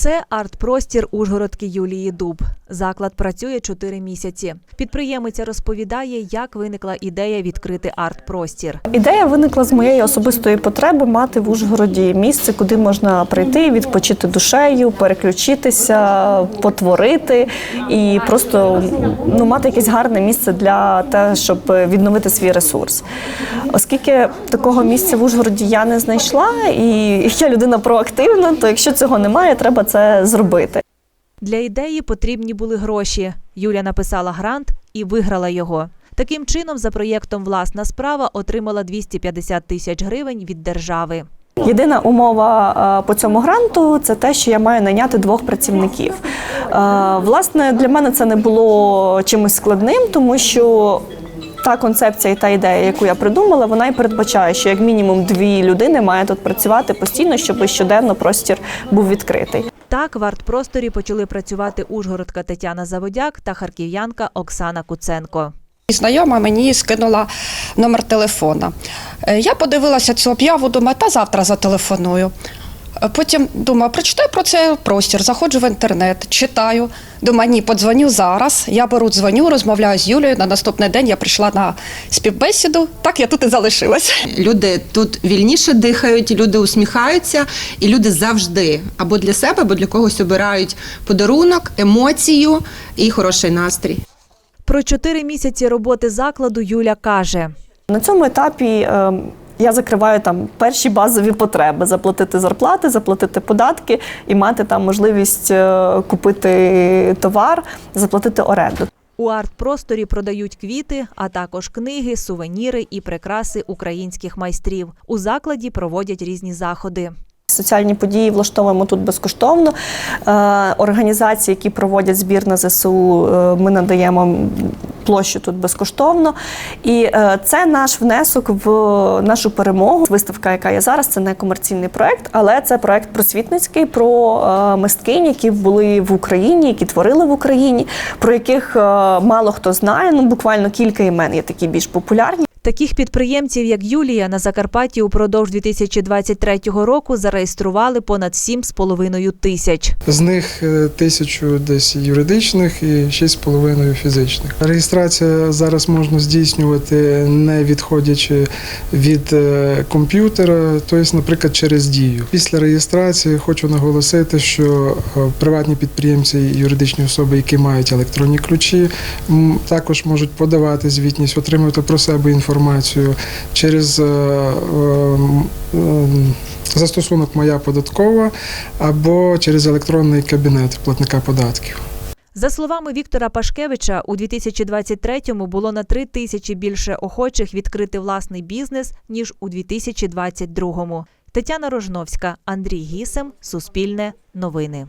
Це арт-простір Ужгородки Юлії Дуб. Заклад працює 4 місяці. Підприємиця розповідає, як виникла ідея відкрити арт-простір. Ідея виникла з моєї особистої потреби мати в Ужгороді місце, куди можна прийти, відпочити душею, переключитися, потворити і просто ну, мати якесь гарне місце для того, щоб відновити свій ресурс. Оскільки такого місця в Ужгороді я не знайшла, і я людина проактивна, то якщо цього немає, треба це зробити. Для ідеї потрібні були гроші. Юля написала грант і виграла його. Таким чином, за проєктом Власна справа отримала 250 тисяч гривень від держави. Єдина умова е, по цьому гранту це те, що я маю найняти двох працівників. Е, Власне, для мене це не було чимось складним, тому що. Та концепція і та ідея, яку я придумала, вона і передбачає, що як мінімум дві людини має тут працювати постійно, щоб щоденно простір був відкритий. Так в арт-просторі почали працювати Ужгородка Тетяна Заводяк та харків'янка Оксана Куценко. Знайома мені скинула номер телефона. Е, Я подивилася цю об'яву, думаю, та завтра зателефоную. Потім думаю, прочитаю про цей простір, заходжу в інтернет, читаю. Думаю, ні, подзвоню зараз. Я беру, дзвоню, розмовляю з Юлією. На наступний день я прийшла на співбесіду. Так я тут і залишилась. Люди тут вільніше дихають, люди усміхаються, і люди завжди або для себе, або для когось обирають подарунок, емоцію і хороший настрій. Про чотири місяці роботи закладу Юля каже. На цьому етапі е, я закриваю там перші базові потреби: заплатити зарплати, заплатити податки і мати там можливість е, купити товар, заплатити оренду. У арт-просторі продають квіти, а також книги, сувеніри і прикраси українських майстрів. У закладі проводять різні заходи. Соціальні події влаштовуємо тут безкоштовно. Е, Організації, які проводять збір на ЗСУ, е, ми надаємо площу тут безкоштовно. І е, це наш внесок в нашу перемогу. Виставка, яка є зараз, це не комерційний проект, але це проект просвітницький про е, мисткинь, які були в Україні, які творили в Україні, про яких е, мало хто знає. Ну буквально кілька імен є такі більш популярні. Таких підприємців, як Юлія, на Закарпатті упродовж 2023 року зареєстрували понад 7,5 тисяч. З них е, тисячу десь юридичних і 6,5 фізичних. Реєстрація зараз можна здійснювати не відходячи від е, комп'ютера, тобто, наприклад, через дію. Після реєстрації хочу наголосити, що е, приватні підприємці і юридичні особи, які мають електронні ключі, також можуть подавати звітність, отримувати про себе інформацію через е, ем, ем, застосунок Моя податкова або через електронний кабінет платника податків. За словами Віктора Пашкевича, у 2023-му було на 3 тисячі більше охочих відкрити власний бізнес ніж у 2022-му. Тетяна Рожновська, Андрій Гісем, Суспільне, Новини.